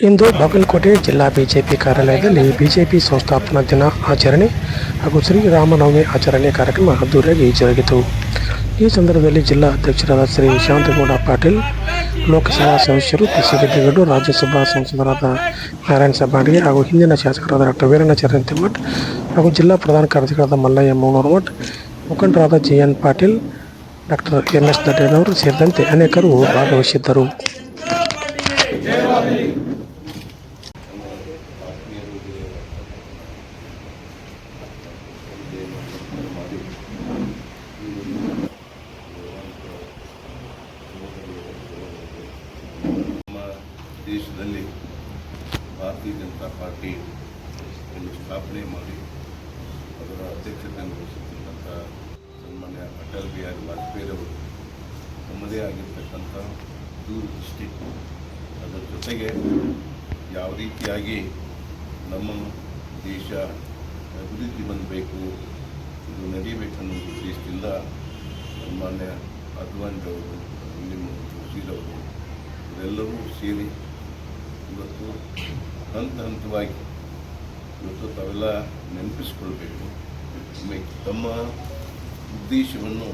ಇಂದು ಬಾಗಲಕೋಟೆ ಜಿಲ್ಲಾ ಬಿಜೆಪಿ ಕಾರ್ಯಾಲಯದಲ್ಲಿ ಬಿಜೆಪಿ ಸಂಸ್ಥಾಪನಾ ದಿನ ಆಚರಣೆ ಹಾಗೂ ಶ್ರೀರಾಮನವಮಿ ಆಚರಣೆ ಕಾರ್ಯಕ್ರಮ ಅದ್ದೂರಿಯಾಗಿ ಜರುಗಿತು ಈ ಸಂದರ್ಭದಲ್ಲಿ ಜಿಲ್ಲಾ ಅಧ್ಯಕ್ಷರಾದ ಶ್ರೀ ಶಾಂತಗೌಡ ಪಾಟೀಲ್ ಲೋಕಸಭಾ ಸದಸ್ಯರು ಪಿಸಿಗದ್ದಿಗೌಡರು ರಾಜ್ಯಸಭಾ ಸಂಸದರಾದ ನಾರಾಯಣ ಸಬ್ಬಾಂಡಿಗೆ ಹಾಗೂ ಹಿಂದಿನ ಶಾಸಕರಾದ ಡಾಕ್ಟರ್ ವೀರಣ್ಣಾಚಾರ್ಯ ಮಠ್ ಹಾಗೂ ಜಿಲ್ಲಾ ಪ್ರಧಾನ ಕಾರ್ಯದರ್ಶಿಗಳಾದ ಮಲ್ಲಯ್ಯ ಮೂನೂರು ಮಠ್ ಮುಖಂಡರಾದ G N Patil doctor N S ದಡ್ಡೇನವರು ಸೇರಿದಂತೆ ಅನೇಕರು ಭಾಗವಹಿಸಿದ್ದರು ದೇಶದಲ್ಲಿ ಭಾರತೀಯ ಜನತಾ ಪಾರ್ಟಿ ಸ್ಥಾಪನೆ ಮಾಡಿ ಅದರ ಅಧ್ಯಕ್ಷತೆಯನ್ನು ವಹಿಸುತ್ತಿರುವಂಥ ಸನ್ಮಾನ್ಯ ಅಟಲ್ ಬಿಹಾರಿ ವಾಜಪೇಯಿಯವರು ನಮ್ಮದೇ ಆಗಿರ್ತಕ್ಕಂಥ ದೂರದೃಷ್ಟಿ. ಅದರ ಜೊತೆಗೆ ಯಾವ ರೀತಿಯಾಗಿ ನಮ್ಮ ದೇಶ ಅಭಿವೃದ್ಧಿ ಬಂದಬೇಕು ಇದು ನಡೀಬೇಕನ್ನೋ ಉದ್ದೇಶದಿಂದ ಸನ್ಮಾನ್ಯ ಅದ್ವಾನಿರವರು ನಿಮ್ಮ ಜೋಶಿರವರು ಇವರೆಲ್ಲರೂ ಸೇರಿ ಇವತ್ತು ಹಂತ ಹಂತವಾಗಿ ಇವತ್ತು ತಾವೆಲ್ಲ ನೆನಪಿಸ್ಕೊಳ್ಬೇಕು. ತಮ್ಮ ಉದ್ದೇಶವನ್ನು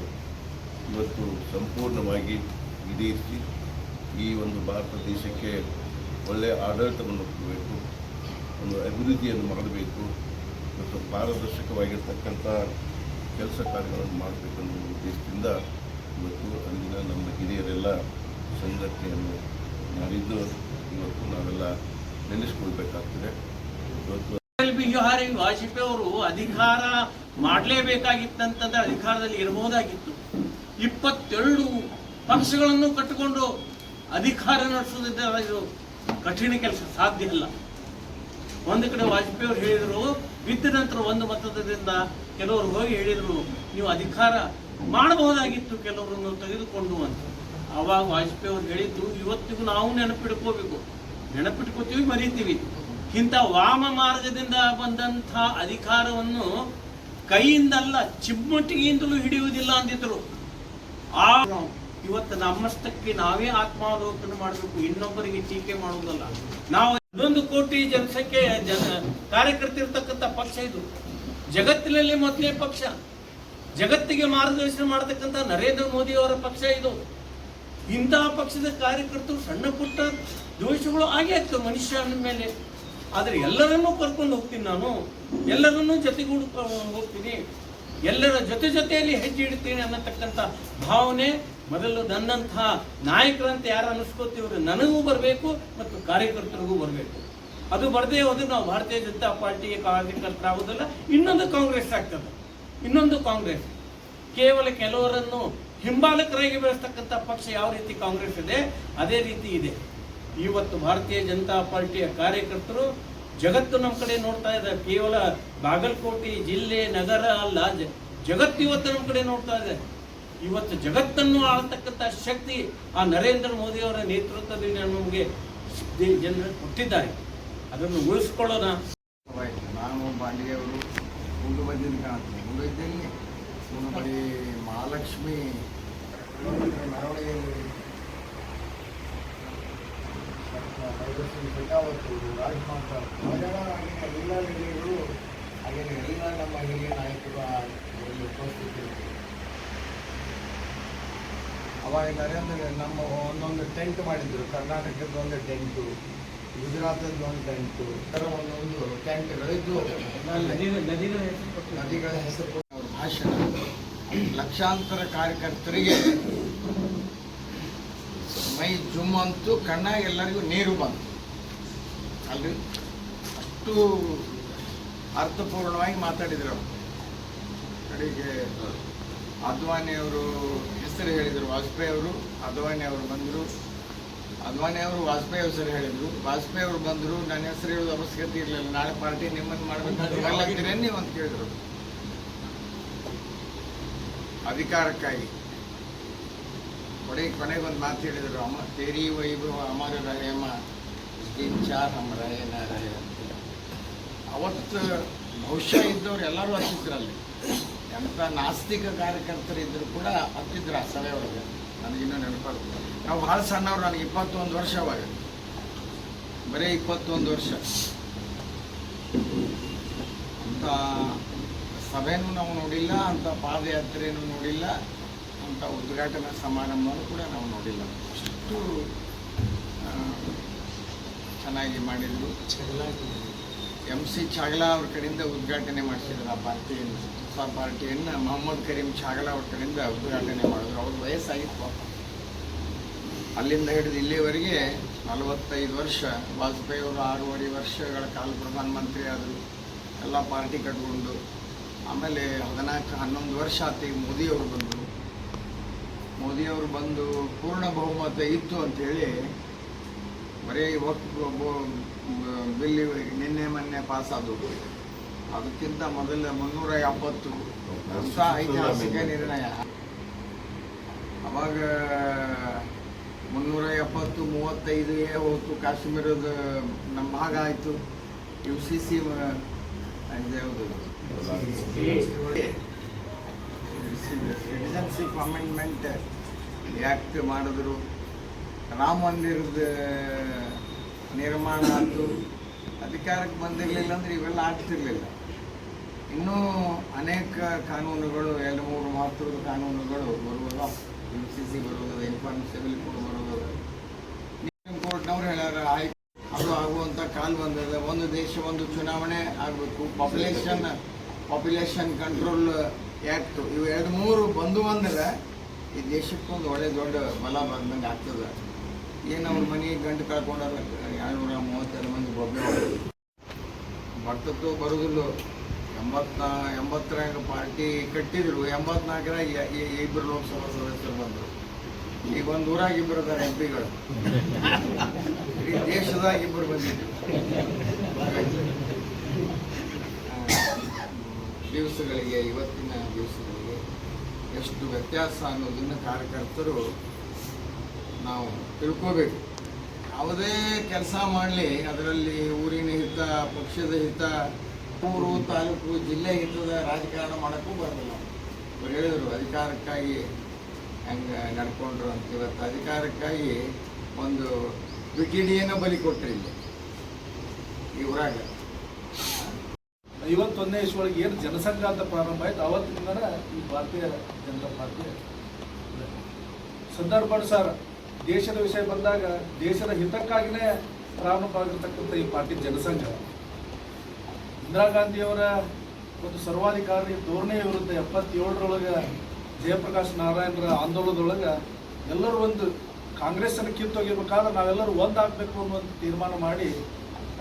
ಇವತ್ತು ಸಂಪೂರ್ಣವಾಗಿ ಈಡೇರಿಸಿ ಈ ಒಂದು ಭಾರತ ದೇಶಕ್ಕೆ ಒಳ್ಳೆಯ ಆಡಳಿತವನ್ನು ಕೊಡಬೇಕು, ಒಂದು ಅಭಿವೃದ್ಧಿಯನ್ನು ಮಾಡಬೇಕು, ಮತ್ತು ಪಾರದರ್ಶಕವಾಗಿರ್ತಕ್ಕಂಥ ಕೆಲಸ ಕಾರ್ಯಗಳನ್ನು ಮಾಡಬೇಕನ್ನೋ ಉದ್ದೇಶದಿಂದ ಇವತ್ತು ಅಲ್ಲಿನ ನಮ್ಮ ಹಿರಿಯರೆಲ್ಲ ಸಂಘಟನೆಯನ್ನು ಮಾಡಿದ್ದು. ಇವತ್ತು ನಾವೆಲ್ಲ ನೆನೆಸ್ಕೊಳ್ಬೇಕಾಗ್ತದೆ ಅಟಲ್ ಬಿಹಾರಿ ವಾಜಪೇಯಿ ಅವರು ಅಧಿಕಾರ ಮಾಡಲೇಬೇಕಾಗಿತ್ತಂತಂದ್ರೆ ಅಧಿಕಾರದಲ್ಲಿ ಇರಬಹುದಾಗಿತ್ತು. ಇಪ್ಪತ್ತೆರಡು ಪಕ್ಷಗಳನ್ನು ಕಟ್ಟಿಕೊಂಡು ಅಧಿಕಾರ ನಡೆಸೋದಿದ್ದರೆ ಕಠಿಣ ಕೆಲಸ ಸಾಧ್ಯ ಇಲ್ಲ ಒಂದು ಕಡೆ ವಾಜಪೇಯಿ ಅವರು ಹೇಳಿದರು, ಬಿದ್ದ ನಂತರ ಒಂದು ಮತದಿಂದ ಕೆಲವರು ಹೋಗಿ ಹೇಳಿದರು, ನೀವು ಅಧಿಕಾರ ಮಾಡಬಹುದಾಗಿತ್ತು ಕೆಲವರನ್ನು ತೆಗೆದುಕೊಂಡು ಅಂತ. ಆವಾಗ ವಾಜಪೇಯಿ ಅವ್ರು ಹೇಳಿದ್ದು, ಇವತ್ತಿಗೂ ನಾವು ನೆನಪಿಟ್ಕೋಬೇಕು. ನೆನಪಿಟ್ಕೋತೀವಿ, ಮರಿತೀವಿ. ಇಂಥ ವಾಮ ಮಾರ್ಗದಿಂದ ಬಂದಂಥ ಅಧಿಕಾರವನ್ನು ಕೈಯಿಂದಲ್ಲ, ಚಿಮ್ಮಟಿಗೆಯಿಂದಲೂ ಹಿಡಿಯುವುದಿಲ್ಲ ಅಂದಿದ್ರು. ಆ ಇವತ್ತು ನಮ್ಮಷ್ಟಕ್ಕೆ ನಾವೇ ಆತ್ಮಾವಲೋಕನ ಮಾಡಬೇಕು, ಇನ್ನೊಬ್ಬರಿಗೆ ಟೀಕೆ ಮಾಡುವುದಲ್ಲ. ನಾವು ಇದೊಂದು ಕೋಟಿ ಜನಸಂಖ್ಯೆ, ಜನ ಕಾರ್ಯಕರ್ತಿರ್ತಕ್ಕಂಥ ಪಕ್ಷ ಇದು. ಜಗತ್ತಿನಲ್ಲಿ ಮೊದಲನೇ ಪಕ್ಷ. ಜಗತ್ತಿಗೆ ಮಾರ್ಗದರ್ಶನ ಮಾಡತಕ್ಕಂಥ ನರೇಂದ್ರ ಮೋದಿ ಅವರ ಪಕ್ಷ ಇದು. ಇಂತಹ ಪಕ್ಷದ ಕಾರ್ಯಕರ್ತರು ಸಣ್ಣ ಪುಟ್ಟ ದೋಷಗಳು ಆಗೇ ಆಗ್ತವೆ ಮನುಷ್ಯನ ಮೇಲೆ. ಆದರೆ ಎಲ್ಲರನ್ನೂ ಕರ್ಕೊಂಡು ಹೋಗ್ತೀನಿ ನಾನು. ಎಲ್ಲರನ್ನೂ ಜೊತೆಗೂಡು ಹೋಗ್ತೀನಿ. ಎಲ್ಲರ ಜೊತೆ ಜೊತೆಯಲ್ಲಿ ಹೆಜ್ಜೆ ಇಡ್ತೀನಿ ಅನ್ನತಕ್ಕಂಥ ಭಾವನೆ ಮೊದಲು ನನ್ನಂತಹ ನಾಯಕರಂತ ಯಾರು ಅನ್ನಿಸ್ಕೋತೀವ್ರು ನನಗೂ ಬರಬೇಕು ಮತ್ತು ಕಾರ್ಯಕರ್ತರಿಗೂ ಬರಬೇಕು. ಅದು ಬರದೇ ಹೋದ್ರೆ ನಾವು ಭಾರತೀಯ ಜನತಾ ಪಾರ್ಟಿಗೆ ಕಾರ್ಯಕರ್ತರಾಗೋದಿಲ್ಲ ಇನ್ನೊಂದು ಕಾಂಗ್ರೆಸ್ ಆಗ್ತದೆ. ಇನ್ನೊಂದು ಕಾಂಗ್ರೆಸ್. ಕೇವಲ ಕೆಲವರನ್ನು ಹಿಂಬಾಲಕರಾಗಿ ಬೆಳೆಸ್ತಕ್ಕಂಥ ಪಕ್ಷ ಯಾವ ರೀತಿ ಕಾಂಗ್ರೆಸ್ ಇದೆ? ಅದೇ ರೀತಿ ಇದೆ. ಇವತ್ತು ಭಾರತೀಯ ಜನತಾ ಪಾರ್ಟಿಯ ಕಾರ್ಯಕರ್ತರು ಜಗತ್ತು ನಮ್ಮ ಕಡೆ ನೋಡ್ತಾ ಇದೆ ಕೇವಲ ಬಾಗಲಕೋಟೆ ಜಿಲ್ಲೆ, ನಗರ ಅಲ್ಲ ಜಗತ್ತು ಇವತ್ತು ನಮ್ಮ ಕಡೆ ನೋಡ್ತಾ ಇದೆ. ಇವತ್ತು ಜಗತ್ತನ್ನು ಆಳ್ತಕ್ಕಂಥ ಶಕ್ತಿ ಆ ನರೇಂದ್ರ ಮೋದಿ ಅವರ ನೇತೃತ್ವದಲ್ಲಿ ನಮಗೆ ಜನರು ಕೊಟ್ಟಿದ್ದಾರೆ. ಅದನ್ನು ಉಳಿಸ್ಕೊಳ್ಳೋಣ. ನಾನು ಬಾಂಡಿಗೆಯವರು ಮುಂದೆ ಬಂದಿದ್ದೀನಿ ಕಾಣುತ್ತೆ ಮುಂದೆ ಬರೀ ಮಹಾಲಕ್ಷ್ಮಿ. ಮೆರವಣಿಗೆಯಲ್ಲಿ ಮೈದರ್ಶನ್ ಶೆಖಾವತ್ ರಾಜ್ಮಾತಾ ಅವೆಲ್ಲ ಆಗಿನ ಎಲ್ಲ ಹಿರಿಯರು ಆಗಿನ ಎಲ್ಲ ನಮ್ಮ ಹಿರಿಯ ನಾಯಕರು ಉಪಸ್ಥಿತಿದ್ದರು ಅವಾಗ ನರೇಂದ್ರ ನಮ್ಮ ಒಂದೊಂದು ಟೆಂಟ್ ಮಾಡಿದ್ರು ಕರ್ನಾಟಕದ ಒಂದು ಟೆಂಟು ಗುಜರಾತದ ಒಂದು ಟೆಂಟು ಇತರ ಒಂದೊಂದು ಟೆಂಟ್ಗಳಿದ್ದು ನದಿಗಳ ಹೆಸರು ಲಕ್ಷಾಂತರ ಕಾರ್ಯಕರ್ತರಿಗೆ ಮೈ ಜುಮ್ ಅಂತೂ ಕಣ್ಣಾಗ ಎಲ್ಲರಿಗೂ ನೀರು ಬಂತು. ಅಲ್ಲಿ ಅಷ್ಟು ಅರ್ಥಪೂರ್ಣವಾಗಿ ಮಾತಾಡಿದ್ರು ಕಡೆಗೆ ಅದ್ವಾನಿ ಅವರು ಹೆಸರು ಹೇಳಿದರು, ವಾಜಪೇಯಿ ಅವರು ಅದ್ವಾನಿ ಅವರು ಬಂದರು. ಅದ್ವಾನಿ ಅವರು ವಾಜಪೇಯಿ ಹೆಸರು ಹೇಳಿದರು. ವಾಜಪೇಯಿ ಅವರು ಬಂದರು, ನನ್ನ ಹೆಸರು ಹೇಳೋದು ಅವಶ್ಯಕತೆ ಇರಲಿಲ್ಲ. ನಾಳೆ ಪಾರ್ಟಿ ನಿಮ್ಮನ್ನು ಮಾಡಬೇಕಾದ್ರೆ ನೀವು ಅಂತ ಕೇಳಿದ್ರು. ಅಧಿಕಾರಕ್ಕಾಗಿ. ಕೊನೆಗೆ ಕೊನೆಗೆ ಒಂದು ಮಾತು ಹೇಳಿದರು, ಅಮ್ಮ, ತೇರಿ ವೈಭವ ಅಮರ ರಾಯಮ್ಮ ಇನ್ ಚಾರ್ ನಮ್ಮ ರಹೇನ ರಾಯ ಅಂತ. ಅವತ್ತು ಬಹುಶಃ ಇದ್ದವ್ರು ಎಲ್ಲರೂ ಹತ್ತಿದ್ರಲ್ಲಿ. ಎಂಥ ನಾಸ್ತಿಕ ಕಾರ್ಯಕರ್ತರು ಇದ್ದರೂ ಕೂಡ ಹತ್ತಿದ್ರು ಆ ಸಭೆ ಒಳಗೆ. ನನಗಿನ್ನೂ ನೆನಪಾಗ್ತದೆ ನಾವು ಭಾಳ ಸಣ್ಣವ್ರು ನನಗೆ ಇಪ್ಪತ್ತೊಂದು ವರ್ಷ ಅವಾಗ. ಬರೀ ಇಪ್ಪತ್ತೊಂದು ವರ್ಷ. ಅಂತ ಸಭೆನೂ ನಾವು ನೋಡಿಲ್ಲ ಅಂತ ಪಾದಯಾತ್ರೆನೂ ನೋಡಿಲ್ಲ ಅಂತ ಉದ್ಘಾಟನಾ ಸಮಾರಂಭವನ್ನು ಕೂಡ ನಾವು ನೋಡಿಲ್ಲ. ಅಷ್ಟು ಚೆನ್ನಾಗಿ ಮಾಡಿದ್ರು. ಎಂ ಸಿ ಚಾಗ್ಲಾ ಅವ್ರ ಕಡೆಯಿಂದ ಉದ್ಘಾಟನೆ ಮಾಡಿಸಿದ್ರು ಆ ಪಾರ್ಟಿಯನ್ನು. ಹೊಸ ಪಾರ್ಟಿಯನ್ನು ಮೊಹಮ್ಮದ್ ಕರೀಂ ಚಾಗ್ಲಾ ಅವ್ರ ಕಡೆಯಿಂದ ಉದ್ಘಾಟನೆ ಮಾಡಿದ್ರು. ಅವ್ರ ವಯಸ್ಸಾಗಿತ್ತು ಅಲ್ಲಿಂದ ಹಿಡಿದು ಇಲ್ಲಿವರೆಗೆ ನಲವತ್ತೈದು ವರ್ಷ ವಾಜಪೇಯಿ ಅವರು ಆರೂವರೆ ವರ್ಷಗಳ ಕಾಲ ಪ್ರಧಾನಮಂತ್ರಿ ಆದರು. ಎಲ್ಲ ಪಾರ್ಟಿ ಕಟ್ಕೊಂಡು ಆಮೇಲೆ ಹದಿನಾಲ್ಕು ಹನ್ನೊಂದು ವರ್ಷ ಆತಿ ಮೋದಿಯವರು ಬಂದರು ಮೋದಿಯವರು ಬಂದು ಪೂರ್ಣ ಬಹುಮತ ಇತ್ತು ಅಂಥೇಳಿ ಬರೀ ವಕ್ ಬಿಲ್ ನಿನ್ನೆ ಮೊನ್ನೆ ಆದವು ಅದಕ್ಕಿಂತ ಮೊದಲ ಮುನ್ನೂರ ಎಪ್ಪತ್ತು ಹೊಸ ಐತಿಹಾಸಿಕ ನಿರ್ಣಯ. ಅವಾಗ ಮುನ್ನೂರ ಎಪ್ಪತ್ತು, ಮೂವತ್ತೈದು ಹೋಯ್ತು. ಕಾಶ್ಮೀರದ ನಮ್ಮ ಭಾಗ ಆಯಿತು. ಯು ಸಿ ಸಿ ಯಾವುದು ಸಿಟಿಜನ್ಶಿಪ್ ಅಮೆಂಡ್ಮೆಂಟ್ ಆ್ಯಕ್ಟ್ ಮಾಡಿದ್ರು. ರಾಮ ಮಂದಿರದ ನಿರ್ಮಾಣ ಆಯಿತು. ಅಧಿಕಾರಕ್ಕೆ ಬಂದಿರಲಿಲ್ಲ ಅಂದ್ರೆ ಇವೆಲ್ಲ ಆಗ್ತಿರಲಿಲ್ಲ. ಇನ್ನೂ ಅನೇಕ ಕಾನೂನುಗಳು ಎರಡು ಮೂರು ಮಹತ್ವದ ಕಾನೂನುಗಳು ಬರುವಾಗ ಯು ಸಿ ಸಿ ಬರುವುದು ಇನ್ಫಾರ್ಮ್ ಸಿವಿಲ್ ಕೋಡ್ ಬರುವುದು. ಸುಪ್ರೀಂ ಕೋರ್ಟ್ನವ್ರು ಹೇಳ್ಯಾರ ಆಯ್ತು. ಕಾಲ ಬಂದಿದೆ. ಒಂದು ದೇಶ, ಒಂದು ಚುನಾವಣೆ ಆಗಬೇಕು. ಪಾಪ್ಯುಲೇಷನ್ ಪಾಪ್ಯುಲೇಷನ್ ಕಂಟ್ರೋಲ್ ಆ್ಯಕ್ಟ್ ಇವು ಎರಡು ಮೂರು ಬಂದು ಅಂದ್ರೆ ಈ ದೇಶಕ್ಕೊಂದು ಒಳ್ಳೆ ದೊಡ್ಡ ಬಲ ಬಂದಂಗೆ ಆಗ್ತದೆ. ಏನು ಅವ್ರ ಮನೆ ಗಂಟು ಕಳ್ಕೊಂಡಾರ ನೂರ ಮೂವತ್ತೆರಡು ಮಂದಿ ಬೊಬ್ಬೆ ಬರ್ತದ್ದು ಬರೋದಿಲ್ಲ. ಎಂಬತ್ನಾ, ಎಂಬತ್ತರಾಗ ಪಾರ್ಟಿ ಕಟ್ಟಿದ್ರು. ಎಂಬತ್ನಾಲ್ಕರಾಗ ಇಬ್ಬರು ಲೋಕಸಭಾ ಸದಸ್ಯರು ಬಂದರು. ಒಂದು ಊರಾಗಿ ಇಬ್ಬರು ಅದಾರ ಎಂ ಪಿಗಳು. ಇಡೀ ದೇಶದಾಗ ಇಬ್ಬರು ಬಂದಿದ್ರು. ದಿವಸಗಳಿಗೆ, ಇವತ್ತಿನ ದಿವಸಗಳಿಗೆ ಎಷ್ಟು ವ್ಯತ್ಯಾಸ ಅನ್ನೋದನ್ನು ಕಾರ್ಯಕರ್ತರು ನಾವು ತಿಳ್ಕೋಬೇಕು. ಯಾವುದೇ ಕೆಲಸ ಮಾಡಲಿ, ಅದರಲ್ಲಿ ಊರಿನ ಹಿತ, ಪಕ್ಷದ ಹಿತ, ಊರು, ತಾಲೂಕು, ಜಿಲ್ಲೆ ಹಿತದ ರಾಜಕಾರಣ ಮಾಡೋಕ್ಕೂ ಬರಲ್ಲ ಅವ್ರು ಹೇಳಿದರು, ಅಧಿಕಾರಕ್ಕಾಗಿ ಹೆಂಗೆ ನಡ್ಕೊಂಡ್ರು ಅಂತ ಇವತ್ತು ಅಧಿಕಾರಕ್ಕಾಗಿ ಒಂದು ಬಿಟಿಡಿಯನ್ನು ಬಲಿ ಕೊಟ್ಟರು ಇಲ್ಲಿ ಈ ಊರಾಗ ಐವತ್ತೊಂದನೇ ಇಸ್ವೊಳಗೆ ಏನು ಜನಸಂಘ ಅಂತ ಪ್ರಾರಂಭ ಆಯ್ತು ಅವತ್ತಿನ ಈ ಭಾರತೀಯ ಜನತಾ ಪಾರ್ಟಿ. ಸಂದರ್ಭ ಸರ್, ದೇಶದ ವಿಷಯ ಬಂದಾಗ ದೇಶದ ಹಿತಕ್ಕಾಗಿನೇ ಪ್ರಾರಂಭ ಆಗಿರ್ತಕ್ಕಂಥ ಈ ಪಾರ್ಟಿ ಜನಸಂಘ ಇಂದಿರಾ ಗಾಂಧಿಯವರ ಒಂದು ಸರ್ವಾಧಿಕಾರಿ ಧೋರಣೆಯ ವಿರುದ್ಧ ಎಪ್ಪತ್ತೇಳರೊಳಗೆ ಜಯಪ್ರಕಾಶ್ ನಾರಾಯಣರ ಆಂದೋಲನದೊಳಗೆ ಎಲ್ಲರೂ ಒಂದು ಕಾಂಗ್ರೆಸ್ಸನ್ನು ಕಿತ್ತೋಗಿರ್ಬೇಕಾದ್ರೆ ನಾವೆಲ್ಲರೂ ಒಂದಾಗಬೇಕು ಅನ್ನುವಂಥ ತೀರ್ಮಾನ ಮಾಡಿ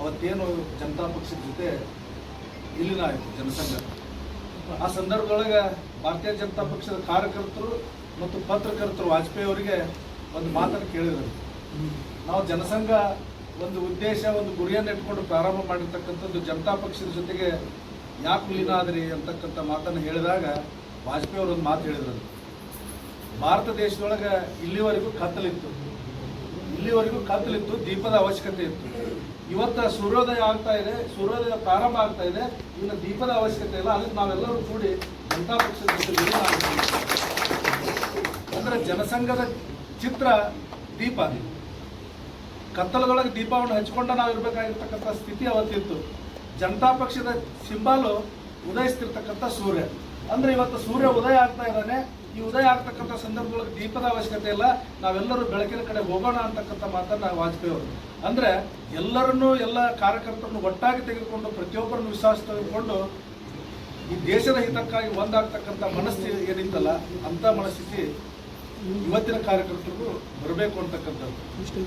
ಅವತ್ತೇನು ಜನತಾ ಪಕ್ಷದ ಜೊತೆ ಇಲ್ಲಿನ ಆಯಿತು ಜನಸಂಘ. ಆ ಸಂದರ್ಭದೊಳಗೆ ಭಾರತೀಯ ಜನತಾ ಪಕ್ಷದ ಕಾರ್ಯಕರ್ತರು ಮತ್ತು ಪತ್ರಕರ್ತರು ವಾಜಪೇಯಿ ಅವರಿಗೆ ಒಂದು ಮಾತನ್ನು ಕೇಳಿದರು. ನಾವು ಜನಸಂಘ ಒಂದು ಉದ್ದೇಶ, ಒಂದು ಗುರಿಯನ್ನು ಇಟ್ಕೊಂಡು ಪ್ರಾರಂಭ ಮಾಡಿರ್ತಕ್ಕಂಥದ್ದು ಜನತಾ ಪಕ್ಷದ ಜೊತೆಗೆ ಯಾಕೆ ವಿಲೀನ ಅಂತಕ್ಕಂಥ ಮಾತನ್ನು ಹೇಳಿದಾಗ ವಾಜಪೇಯಿ ಅವರು ಒಂದು ಮಾತು ಹೇಳಿದ್ರು. ಭಾರತ ದೇಶದೊಳಗೆ ಇಲ್ಲಿವರೆಗೂ ಕತ್ತಲಿತ್ತು. ಇಲ್ಲಿವರೆಗೂ ಕತ್ತಲಿತ್ತು, ದೀಪದ ಅವಶ್ಯಕತೆ ಇತ್ತು. ಇವತ್ತ ಸೂರ್ಯೋದಯ ಆಗ್ತಾ ಇದೆ, ಸೂರ್ಯೋದಯ ಪ್ರಾರಂಭ ಆಗ್ತಾ ಇದೆ, ಇನ್ನು ದೀಪದ ಅವಶ್ಯಕತೆ ಇಲ್ಲ, ಅದಕ್ಕೆ ನಾವೆಲ್ಲರೂ ಕೂಡಿ ಜನತಾ ಪಕ್ಷದ ಅಂದ್ರೆ ಜನಸಂಘದ ಚಿತ್ರ ದೀಪ ಕತ್ತಲದೊಳಗೆ ದೀಪವನ್ನು ಹಚ್ಕೊಂಡ ನಾವು ಇರಬೇಕಾಗಿರ್ತಕ್ಕಂಥ ಸ್ಥಿತಿ ಅವತ್ತಿತ್ತು. ಜನತಾ ಪಕ್ಷದ ಸಿಂಬಾಲು ಉದಯಿಸ್ತಿರ್ತಕ್ಕಂಥ ಸೂರ್ಯ. ಅಂದ್ರೆ ಇವತ್ತು ಸೂರ್ಯ ಉದಯ ಆಗ್ತಾ ಇದ್ದಾನೆ. ಈ ಉದಯ ಆಗ್ತಕ್ಕಂಥ ಸಂದರ್ಭದೊಳಗೆ ದೀಪದ ಅವಶ್ಯಕತೆ ಇಲ್ಲ. ನಾವೆಲ್ಲರೂ ಬೆಳಕಿನ ಕಡೆ ಹೋಗೋಣ ಅಂತಕ್ಕಂಥ ಮಾತನ್ನ ವಾಜಪೇಯಿ ಅವರು. ಅಂದ್ರೆ ಎಲ್ಲರನ್ನೂ ಎಲ್ಲ ಕಾರ್ಯಕರ್ತರನ್ನು ಒಟ್ಟಾಗಿ ತೆಗೆದುಕೊಂಡು ಪ್ರತಿಯೊಬ್ಬರನ್ನು ವಿಶ್ವಾಸ ತೆಗೆದುಕೊಂಡು ಈ ದೇಶದ ಹಿತಕ್ಕಾಗಿ ಒಂದಾಗ್ತಕ್ಕಂಥ ಮನಸ್ಥಿತಿ ಏನಿತ್ತಲ್ಲ ಅಂತ ಮನಸ್ಥಿತಿ ಇವತ್ತಿನ ಕಾರ್ಯಕರ್ತರಿಗೂ ಬರಬೇಕು ಅಂತಕ್ಕಂಥದ್ದು.